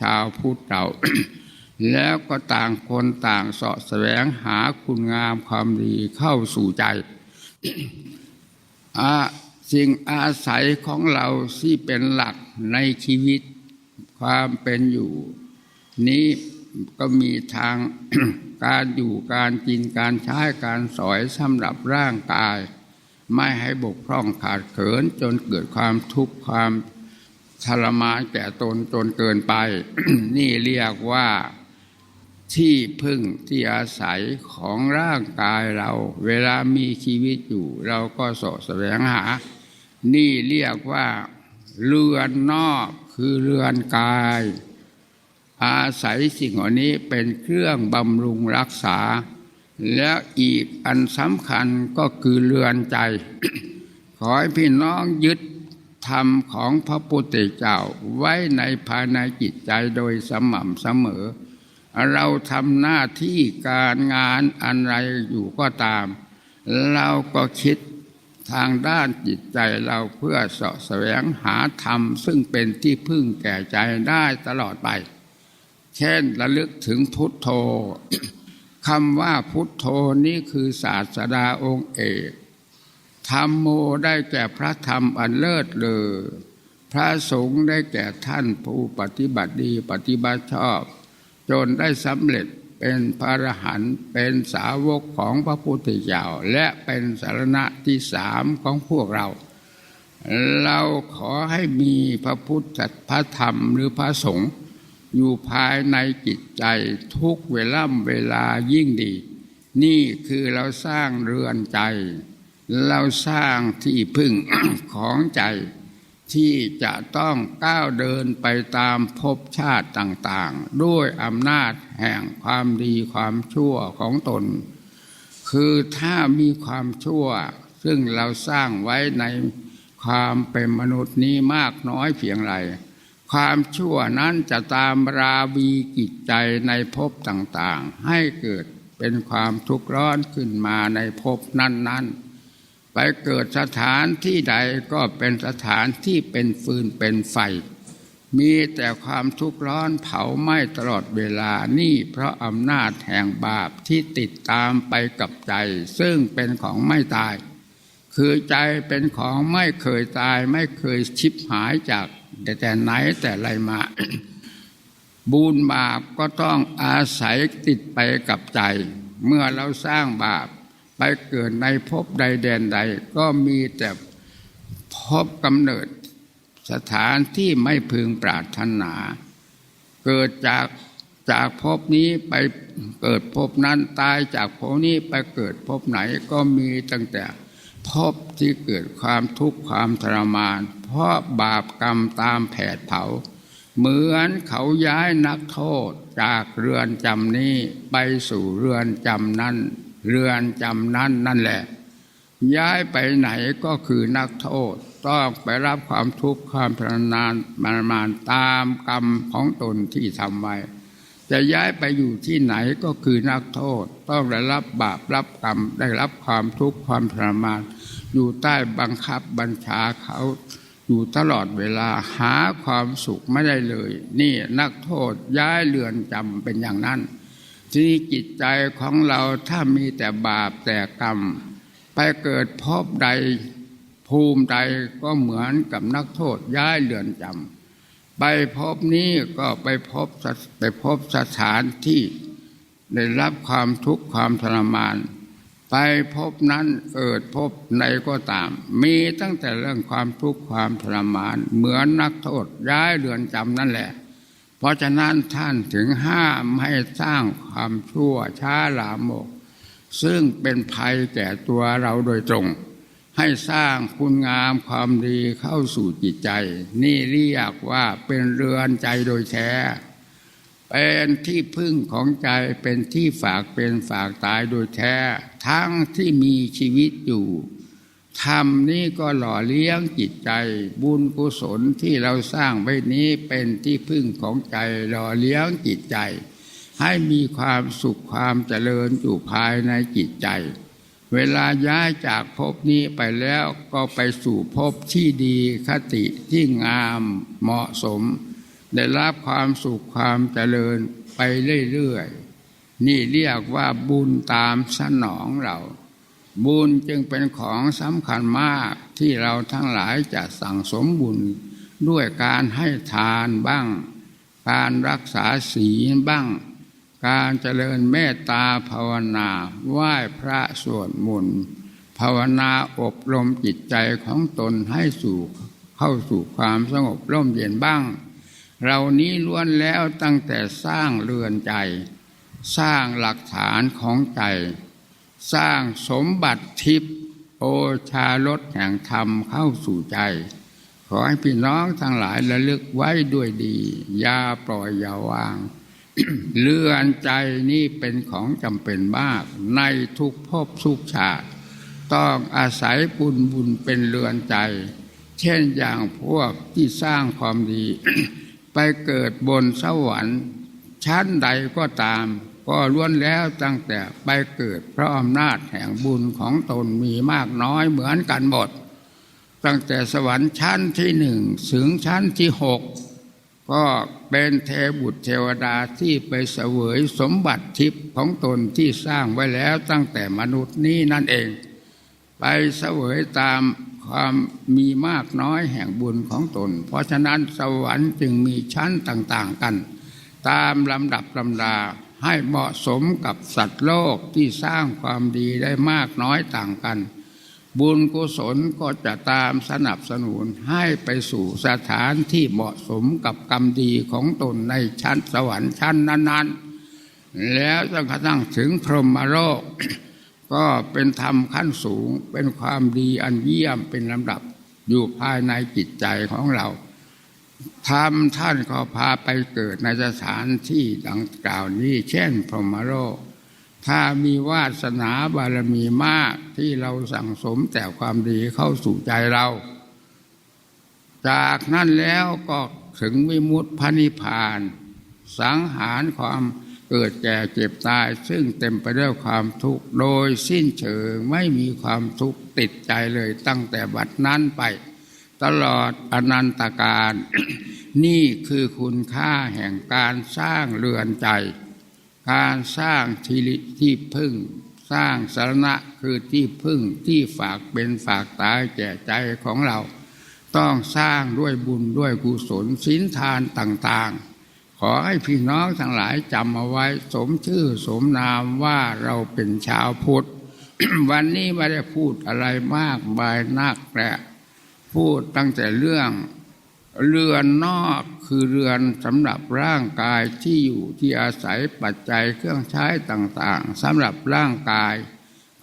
ชาวพุทธเราแล้วก็ต่างคนต่างเสาะแสวงหาคุณงามความดีเข้าสู่ใจอาสิ่งอาศัยของเราที่เป็นหลักในชีวิตความเป็นอยู่ นี้ก็มีทางการอยู่การกินการใช้การสอยสำหรับร่างกาย ไม่ให้บกพร่องขาดเขินจนเกิดความทุกข์ความ ทรมานแก่ตนจนเกินไป นี่เรียกว่าที่พึ่งที่อาศัยของร่างกายเรา เวลามีชีวิตอยู่ เราก็สะแสวงหา นี่เรียกว่าเรือนนอกคือเรือนกาย อาศัยสิ่งเหล่านี้เป็นเครื่องบำรุงรักษา แล้วอีกอันสำคัญก็คือเรือนใจ ขอให้พี่น้องยึด ธรรมของพระพุทธเจ้าไว้ในภายในจิตใจโดยสม่ำเสมอ เราทำหน้าที่การงานอะไรอยู่ก็ตาม เราก็คิดทางด้านจิตใจเราเพื่อเสาะแสวงหาธรรม ซึ่งเป็นที่พึ่งแก่ใจได้ตลอดไป เช่นระลึกถึงพุทโธคำว่าพุทโธนี้คือศาสดาองค์เอก ธรรมโมได้แก่พระธรรมอันเลิศเลอพระสงฆ์ได้แก่ท่านผู้ปฏิบัติดีปฏิบัติชอบ จนได้สำเร็จเป็นพระอรหันต์เป็นสาวกของพระพุทธเจ้าและเป็นสารณะที่สามของพวกเรา เราขอให้มีพระพุทธพระธรรมหรือพระสงฆ์อยู่ภายในจิตใจทุกเวล่ำเวลายิ่งดี นี่คือเราสร้างเรือนใจ เราสร้างที่พึ่งของใจ ที่จะต้องก้าวเดินไปตามภพชาติต่างๆ ด้วยอำนาจแห่งความดีความชั่วของตน คือถ้ามีความชั่ว ซึ่งเราสร้างไว้ในความเป็นมนุษย์นี้มากน้อยเพียงไรความชั่วนั้นจะตามราวีกิจใจในภพต่างๆ ให้เกิดเป็นความทุกข์ร้อนขึ้นมาในภพนั้นๆ ไปเกิดสถานที่ใดก็เป็นสถานที่เป็นฟืนเป็นไฟ มีแต่ความทุกข์ร้อนเผาไหม้ตลอดเวลานี่เพราะอำนาจแห่งบาปที่ติดตามไปกับใจ ซึ่งเป็นของไม่ตาย คือใจเป็นของไม่เคยตายไม่เคยชิบหายจากแต่แต่ไหนแต่ไรมา บุญบาปก็ต้องอาศัยติดไปกับใจ เมื่อเราสร้างบาป ไปเกิดในภพใดแดนใด ก็มีแต่พบกำเนิดสถานที่ไม่พึงปรารถนา เกิดจากจากภพนี้ไปเกิดภพนั้นตายจากภพนี้ไปเกิดภพไหนก็มีตั้งแต่ภพที่เกิดความทุกข์ความทรมาน เพราะบาปกรรมตามแผดเผา เหมือนเขาย้ายนักโทษจากเรือนจำนี้ไปสู่เรือนจำนั้น เรือนจำนั้นนั่นแหละ ย้ายไปไหนก็คือนักโทษ ต้องไปรับความทุกข์ความทรมานมานมานตามกรรมของตนที่ทำไว้จะย้ายไปอยู่ที่ไหนก็คือนักโทษ ต้องได้รับบาปรับกรรมได้รับความทุกข์ความทรมาน อยู่ใต้บังคับบัญชาเขาอยู่ตลอดเวลาหาความสุขไม่ได้เลย นี่นักโทษย้ายเรือนจำเป็นอย่างนั้น ที่จิตใจของเราถ้ามีแต่บาปแต่กรรม ไปเกิดพบใดภูมิใดก็เหมือนกับนักโทษย้ายเรือนจำไปพบนี้ก็ไปพบไปพบสถานที่ได้รับความทุกข์ความทรมาน ไปพบนั้นเกิดพบใดก็ตาม มีตั้งแต่เรื่องความทุกข์ความทรมาน เหมือนนักโทษย้ายเรือนจำนั่นแหละ ราะฉะนั้นท่านถึงห้ามให้สร้างความชั่วช้าหลามก ซึ่งเป็นภัยแก่ตัวเราโดยตรง ให้สร้างคุณงามความดีเข้าสู่จิตใจ นี่เรียกว่าเป็นเรือนใจโดยแท้ เป็นที่พึ่งของใจเป็นที่ฝากเป็นฝากตายโดยแท้ ทั้งที่มีชีวิตอยู่ ธรรมนี้ก็หล่อเลี้ยงจิตใจ บุญกุศลที่เราสร้างไว้นี้เป็นที่พึ่งของใจหล่อเลี้ยงจิตใจ ให้มีความสุขความเจริญอยู่ภายในจิตใจ เวลาย้ายจากภพนี้ไปแล้วก็ไปสู่ภพที่ดีคติที่งามเหมาะสม ได้รับความสุขความเจริญไปเรื่อยๆนี่เรียกว่าบุญตามสนองเรา บุญจึงเป็นของสำคัญมากที่เราทั้งหลายจะสั่งสมบุญด้วยการให้ทานบ้าง การรักษาศีลบ้าง การเจริญเมตตาภาวนาไหว้พระสวดมนต์ภาวนาอบรมจิตใจของตนให้สู่เข้าสู่ความสงบร่มเย็นบ้าง เรานี้ล้วนแล้วตั้งแต่สร้างเรือนใจ สร้างหลักฐานของใจ สร้างสมบัติทิพย์โอชารสแห่งธรรมเข้าสู่ใจ ขอให้พี่น้องทั้งหลายระลึกไว้ด้วยดีอย่าปล่อยอย่าวางเรือนใจนี่เป็นของจำเป็นมาก ในทุกภพทุกชาติ ต้องอาศัยบุญบุญเป็นเรือนใจ เช่นอย่างพวกที่สร้างความดี ไปเกิดบนสวรรค์ชั้นใดก็ตาม ก็ล้วนแล้วตั้งแต่ไปเกิดเพราะอำนาจแห่งบุญของตนมีมากน้อยเหมือนกันหมด ตั้งแต่สวรรค์ชั้นที่หนึ่งถึงชั้นที่หกก็เป็นเทบุตรเทวดาที่ไปเสวยสมบัติทิพย์ของตนที่สร้างไว้แล้วตั้งแต่มนุษย์นี้นั่นเอง ไปเสวยตามความมีมากน้อยแห่งบุญของตน เพราะฉะนั้นสวรรค์จึงมีชั้นต่างๆกัน ตามลำดับลำดา ให้เหมาะสมกับสัตว์โลกที่สร้างความดีได้มากน้อยต่างกัน บุญกุศลก็จะตามสนับสนุนให้ไปสู่สถานที่เหมาะสมกับกรรมดีของตนในชั้นสวรรค์ชั้นนั้นๆ แล้วจนกระทั่งถึงพรหมโลก ก็เป็นธรรมขั้นสูงเป็นความดีอันเยี่ยมเป็นลำดับอยู่ภายในจิตใจของเรา ธรรมท่านก็พาไปเกิดในสถานที่ดังกล่าวนี้เช่นพรหมโลก ถ้ามีวาสนาบารมีมากที่เราสั่งสมแต่ความดีเข้าสู่ใจเรา จากนั้นแล้วก็ถึงวิมุตพนิพพาน สังหารความเกิดแก่เจ็บตาย ซึ่งเต็มไปด้วยความทุกข์โดยสิ้นเชิงไม่มีความทุกข์ติดใจเลยตั้งแต่บัดนั้นไป ตลอดอนันตการ นี่คือคุณค่าแห่งการสร้างเรือนใจ การสร้างทีริที่พึ่ง สร้างสารณะคือที่พึ่งที่ฝากเป็นฝากตายแก่ใจของเรา ต้องสร้างด้วยบุญด้วยกุศลศีลทานต่างๆ ขอให้พี่น้องทั้งหลายจำเอาไว้ สมชื่อสมนามว่าเราเป็นชาวพุทธ วันนี้ไม่ได้พูดอะไรมากมายนักแหละ พูดตั้งแต่เรื่องเรือนนอกคือเรือนสำหรับร่างกายที่อยู่ที่อาศัยปัจจัยเครื่องใช้ต่างๆสำหรับร่างกาย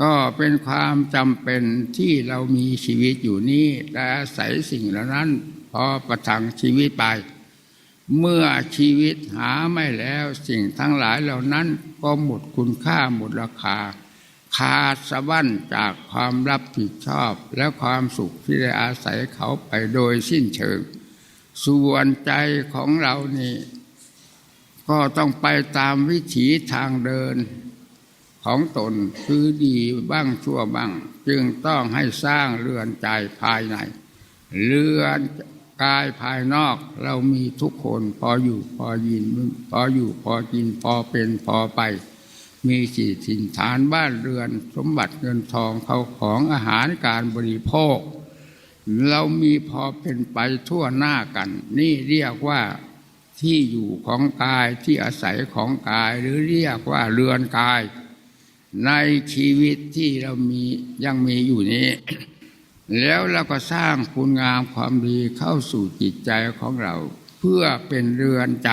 ก็เป็นความจำเป็นที่เรามีชีวิตอยู่นี้และอาศัยสิ่งเหล่านั้น พอประทังชีวิตไป เมื่อชีวิตหาไม่แล้วสิ่งทั้งหลายเหล่านั้นก็หมดคุณค่าหมดราคา ขาดสะบั้นจากความรับผิดชอบและความสุขที่ได้อาศัยเขาไปโดยสิ้นเชิง ส่วนใจของเรานี่ ก็ต้องไปตามวิถีทางเดินของตนคือดีบ้างชั่วบ้าง จึงต้องให้สร้างเรือนใจภายใน เรือนกายภายนอกเรามีทุกคนพออยู่พอยินพออยู่พอกินพอเป็นพอไป มีสิถิ่นฐานบ้านเรือน สมบัติเงินทองเขาของอาหารการบริโภค เรามีพอเป็นไปทั่วหน้ากัน นี่เรียกว่าที่อยู่ของกายที่อาศัยของกายหรือเรียกว่าเรือนกาย ในชีวิตที่เรามียังมีอยู่นี้ แล้วเราก็สร้างคุณงามความดีเข้าสู่จิตใจของเรา เพื่อเป็นเรือนใจ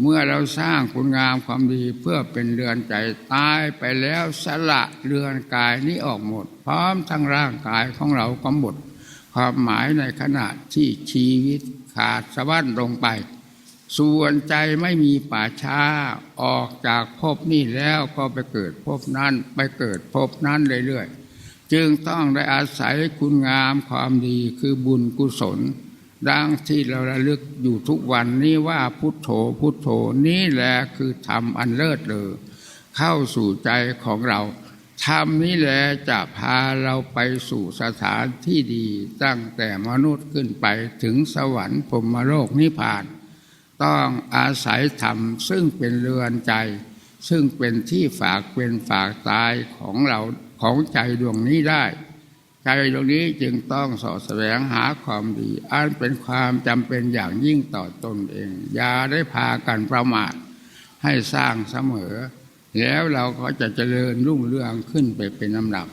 เมื่อเราสร้างคุณงามความดีเพื่อเป็นเรือนใจตายไปแล้วสละเรือนกายนี้ออกหมด พร้อมทั้งร่างกายของเราก็หมด ความหมายในขณะที่ชีวิตขาดสะบั้นลงไป ส่วนใจไม่มีป่าช้าออกจากภพนี้แล้วก็ไปเกิดภพนั้นไปเกิดภพนั้นเรื่อยๆจึงต้องได้อาศัยคุณงามความดีคือบุญกุศล ดังที่เราระลึกอยู่ทุกวันนี้ว่าพุทโธพุทโธนี่แหละคือธรรมอันเลิศเลอเข้าสู่ใจของเราธรรมนี้แหละจะพาเราไปสู่สถานที่ดีตั้งแต่มนุษย์ขึ้นไปถึงสวรรค์พรมโลกนิพพาน ต้องอาศัยธรรมซึ่งเป็นเรือนใจ ซึ่งเป็นที่ฝากเป็นฝากตายของเราของใจดวงนี้ได้ ใจตรงนี้จึงต้องสอดแสวงหาความดี อันเป็นความจำเป็นอย่างยิ่งต่อตนเอง อย่าได้พากันประมาทให้สร้างเสมอ แล้วเราก็จะเจริญรุ่งเรืองขึ้นไปเป็นลำดับ